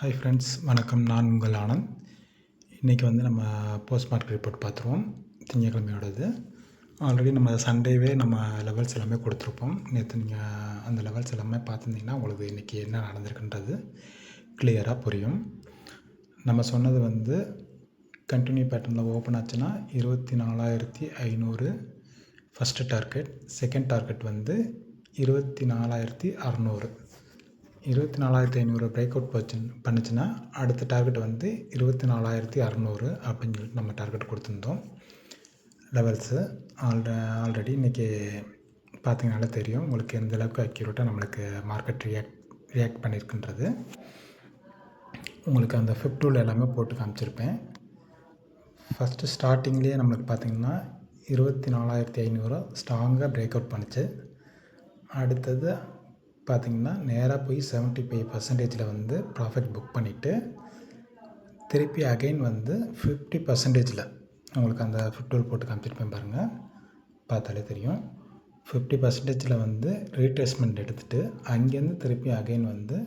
Hi friends வணக்கம். நான் உங்கள் ஆனந்த். இன்றைக்கி வந்து நம்ம போஸ்ட் மார்க் ரிப்போர்ட் பார்த்துருவோம். திங்கக்கிழமையோடது. ஆல்ரெடி நம்ம சண்டேவே நம்ம லெவல்ஸ் எல்லாமே கொடுத்துருப்போம். நேற்று நீங்கள் அந்த லெவல்ஸ் எல்லாமே பார்த்துருந்தீங்கன்னா உங்களுக்கு இன்றைக்கி என்ன நடந்திருக்குன்றது கிளியராக புரியும். நம்ம சொன்னது வந்து கண்டினியூ பேட்டர்னில் ஓப்பன் ஆச்சுன்னா இருபத்தி நாலாயிரத்தி ஐநூறு ஃபஸ்ட்டு டார்கெட் செகண்ட் டார்கெட் வந்து இருபத்தி நாலாயிரத்தி அறநூறு. இருபத்தி நாலாயிரத்தி ஐநூறு பிரேக் அவுட் போச்சு பண்ணுச்சுன்னா அடுத்த டார்கெட் வந்து இருபத்தி நாலாயிரத்தி அறநூறு அப்படின்னு சொல்லிட்டு நம்ம டார்கெட் கொடுத்துருந்தோம். லெவல்ஸு ஆல்ரெ ஆல்ரெடி இன்றைக்கி பார்த்தீங்கனாலே தெரியும் உங்களுக்கு எந்த அளவுக்கு அக்யூரேட்டாக நம்மளுக்கு மார்க்கெட் ரியாக்ட் ரியாக்ட் பண்ணியிருக்குன்றது உங்களுக்கு அந்த ஃபிஃப்ட் டூல் எல்லாமே போட்டு காமிச்சிருப்பேன். ஃபஸ்ட்டு ஸ்டார்டிங்லேயே நம்மளுக்கு பார்த்திங்கன்னா இருபத்தி நாலாயிரத்தி ஐநூறு ஸ்ட்ராங்காக பிரேக் அவுட் பண்ணுச்சு. அடுத்தது பார்த்திங்கன்னா நேராக போய் செவன்ட்டி ஃபைவ் பர்சன்டேஜில் வந்து ப்ராஃபிட் புக் பண்ணிவிட்டு திருப்பி அகைன் வந்து ஃபிஃப்டி பர்சன்டேஜில் உங்களுக்கு அந்த ஃபிஃப்டோல் போட்டு காமிச்சிருப்பேன் பாருங்கள் பார்த்தாலே தெரியும். ஃபிஃப்டி பர்சன்டேஜில் வந்து ரீட்ரேஸ்மெண்ட் எடுத்துகிட்டு அங்கேருந்து திருப்பி அகைன் வந்து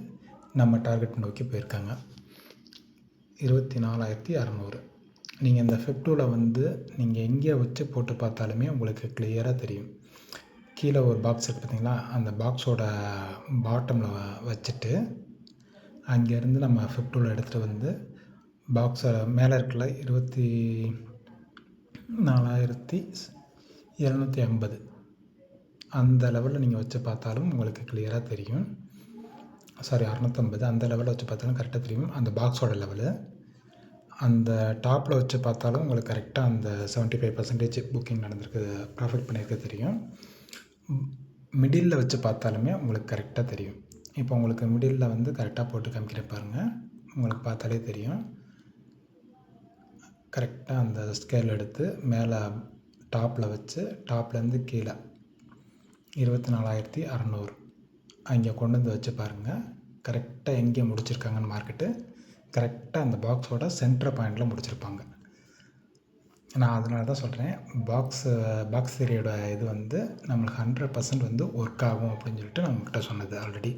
நம்ம டார்கெட் நோக்கி போயிருக்காங்க. இருபத்தி நாலாயிரத்தி அறநூறு. நீங்கள் இந்த ஃபிஃப்டூவில் வந்து நீங்கள் எங்கே வச்சு போட்டு பார்த்தாலுமே உங்களுக்கு கிளியராக தெரியும். கீழே ஒரு பாக்ஸ் இருக்குது பார்த்தீங்களா அந்த பாக்ஸோட பாட்டமில் வச்சுட்டு அங்கேருந்து நம்ம ஃபிஃப்டூவில் எடுத்துகிட்டு வந்து பாக்ஸை மேலே இருக்கல இருபத்தி நாலாயிரத்தி இரநூத்தி ஐம்பது. அந்த லெவலில் நீங்கள் வச்சு பார்த்தாலும் உங்களுக்கு கிளியராக தெரியும். சாரி அறநூற்றம்பது அந்த லெவலில் வச்சு பார்த்தாலும் கரெக்டாக தெரியும். அந்த பாக்ஸோட லெவலு அந்த டாப்பில் வச்சு பார்த்தாலும் உங்களுக்கு கரெக்டாக அந்த செவன்ட்டி ஃபைவ் பர்சன்டேஜ் புக்கிங் நடந்திருக்கு ப்ராஃபிட் பண்ணியிருக்க தெரியும். மிடிலில் வச்சு பார்த்தாலுமே உங்களுக்கு கரெக்டாக தெரியும். இப்போ உங்களுக்கு மிடிலில் வந்து கரெக்டாக போட்டு காமிக்கிற பாருங்கள் உங்களுக்கு பார்த்தாலே தெரியும். கரெக்டாக அந்த ஸ்கேல் எடுத்து மேலே டாப்பில் வச்சு டாப்லேருந்து கீழே இருபத்தி நாலாயிரத்தி அறநூறு. அங்கே கொண்டு வந்து வச்சு பாருங்கள் கரெக்டாக எங்கே முடிச்சிருக்காங்கன்னு மார்க்கெட்டு கரெக்டாக அந்த பாக்ஸோட சென்டர் பாயிண்டில் முடிச்சிருப்பாங்க. நான் அதனால தான் சொல்கிறேன் பாக்ஸ் பாக்ஸ் தியரியோட இது வந்து நம்மளுக்கு ஹண்ட்ரட் பர்சன்ட் வந்து ஒர்க் ஆகும் அப்படின்னு சொல்லிட்டு நான் உங்கள்கிட்ட சொன்னது ஆல்ரெடி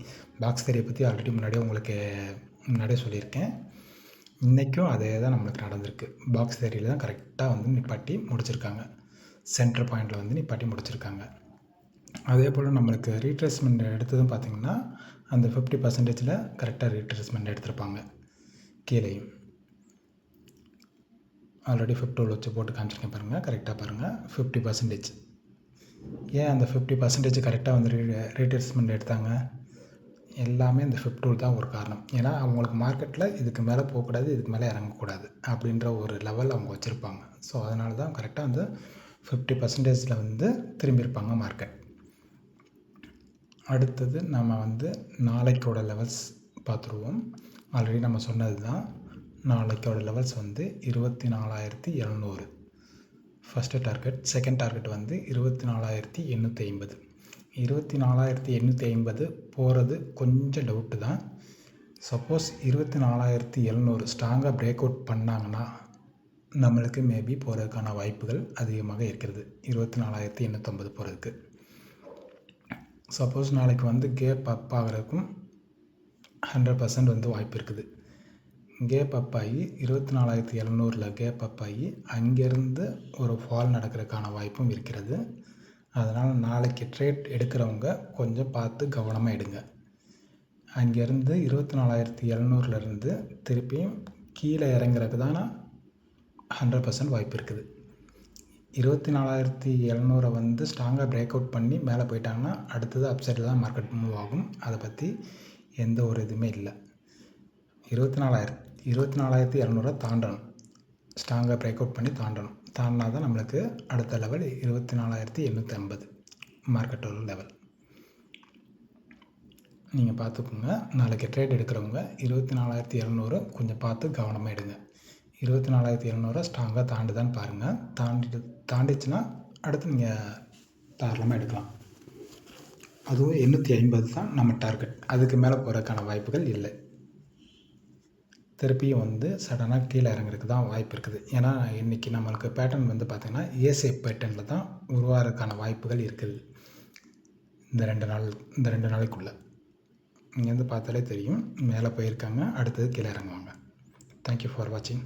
பாக்ஸ் தியரியை பற்றி ஆல்ரெடி முன்னாடியே உங்களுக்கு முன்னாடியே சொல்லியிருக்கேன். இன்றைக்கும் அதே தான் நம்மளுக்கு நடந்திருக்கு. பாக்ஸ் தேரியில் தான் கரெக்டாக வந்து நிப்பாட்டி முடிச்சிருக்காங்க. சென்டர் பாயிண்டில் வந்து நிப்பாட்டி முடிச்சிருக்காங்க. அதே போல் நம்மளுக்கு ரீட்ரேஸ்மெண்ட் எடுத்ததும் பார்த்திங்கன்னா அந்த ஃபிஃப்டி பர்சன்டேஜில் கரெக்டாக ரீட்ரேஸ்மெண்ட் எடுத்திருப்பாங்க. கீழேயும். ஆல்ரெடி ஃபிஃப்டோல் வச்சு போட்டு காமிச்சிருக்கேன் பாருங்கள் கரெக்டாக பாருங்கள் ஃபிஃப்டி பர்சன்டேஜ் ஏன் அந்த ஃபிஃப்டி பர்சன்டேஜ் கரெக்டாக வந்து ரீ ரீட்ரேஸ்மெண்ட் எடுத்தாங்க? எல்லாமே இந்த ஃபிஃப்டூல் தான் ஒரு காரணம். ஏன்னா அவங்களுக்கு மார்க்கெட்டில் இதுக்கு மேலே போகக்கூடாது இதுக்கு மேலே இறங்கக்கூடாது அப்படின்ற ஒரு லெவல் அவங்க வச்சுருப்பாங்க. ஸோ அதனால தான் கரெக்டாக வந்து ஃபிஃப்டி பர்சன்டேஜில் வந்து திரும்பியிருப்பாங்க மார்க்கெட் அடுத்தது நம்ம வந்து நாளைக்கோட லெவல்ஸ் பார்த்துருவோம். ஆல்ரெடி நம்ம சொன்னது தான் நாளைக்கோட லெவல்ஸ் வந்து இருபத்தி நாலாயிரத்தி எழுநூறு. ஃபஸ்ட்டு டார்கெட் செகண்ட் டார்கெட் வந்து இருபத்தி நாலாயிரத்தி எண்ணூற்றி ஐம்பது. இருபத்தி நாலாயிரத்தி எண்ணூற்றி ஐம்பது போகிறது கொஞ்சம் டவுட்டு தான். சப்போஸ் இருபத்தி நாலாயிரத்தி எழுநூறு ஸ்ட்ராங்காக பிரேக் அவுட் பண்ணாங்கன்னா நம்மளுக்கு மேபி போகிறதுக்கான வாய்ப்புகள் அதிகமாக இருக்கிறது. இருபத்தி நாலாயிரத்தி எண்ணூற்றம்பது போகிறதுக்கு சப்போஸ் நாளைக்கு வந்து கேப் அப் ஆகிறதுக்கும் ஹண்ட்ரட் பர்சன்ட் வந்து வாய்ப்பு இருக்குது. கேப் அப் ஆகி இருபத்தி நாலாயிரத்தி எழுநூறில் கேப் அப் ஆகி அங்கேருந்து ஒரு ஃபால் நடக்கிறதுக்கான வாய்ப்பும் இருக்கிறது. அதனால் நாளைக்கு ட்ரேட் எடுக்கிறவங்க கொஞ்சம் பார்த்து கவனமாக எடுங்க. அங்கேருந்து இருபத்தி நாலாயிரத்தி எழுநூறுலேருந்து திருப்பியும் கீழே இறங்குறதுக்கு தான் ஹண்ட்ரட் பர்சன்ட் வாய்ப்பு இருக்குது. இருபத்தி நாலாயிரத்தி எழுநூறை வந்து ஸ்ட்ராங்காக பிரேக் அவுட் பண்ணி மேலே போயிட்டாங்கன்னா அடுத்தது அப்சைடில் தான் மார்க்கெட் மூவ் ஆகும். அதை பற்றி எந்த ஒரு இதுவுமே இல்லை. இருபத்தி நாலாயிரம் இருபத்தி நாலாயிரத்தி இரநூறை தாண்டணும். ஸ்ட்ராங்காக பிரேக் அவுட் பண்ணி தாண்டணும். தாண்டினா தான் நம்மளுக்கு அடுத்த லெவல் இருபத்தி நாலாயிரத்தி எண்ணூற்றி ஐம்பது மார்க்கெட்டோட லெவல் நீங்கள் பார்த்துக்கோங்க. நாளைக்கு ட்ரேட் எடுக்கிறவங்க இருபத்தி நாலாயிரத்தி இரநூறு கொஞ்சம் பார்த்து கவனமாக எடுங்க. இருபத்தி நாலாயிரத்தி இரநூறு ஸ்ட்ராங்காக தாண்டுதான்னு பாருங்கள் தாண்டிட்டு தாண்டிச்சுன்னா அடுத்து நீங்கள் தாராளமாக எடுக்கலாம். அதுவும் எண்ணூற்றி ஐம்பது தான் நம்ம டார்கெட் அதுக்கு மேலே போகிறதுக்கான வாய்ப்புகள் இல்லை. திருப்பியும் வந்து சடனாக கீழே இறங்குறதுக்கு தான் வாய்ப்பு இருக்குது. ஏன்னா இன்றைக்கி நம்மளுக்கு பேட்டர்ன் வந்து பார்த்திங்கன்னா ஏசே பேட்டர்னில் தான் உருவாகிறதுக்கான வாய்ப்புகள் இருக்குது. இந்த ரெண்டு நாள் இந்த ரெண்டு நாளைக்குள்ளே. இங்கேருந்து பார்த்தாலே தெரியும். மேலே போயிருக்காங்க அடுத்தது கீழே இறங்குவாங்க. தேங்க்யூ ஃபார் வாட்சிங்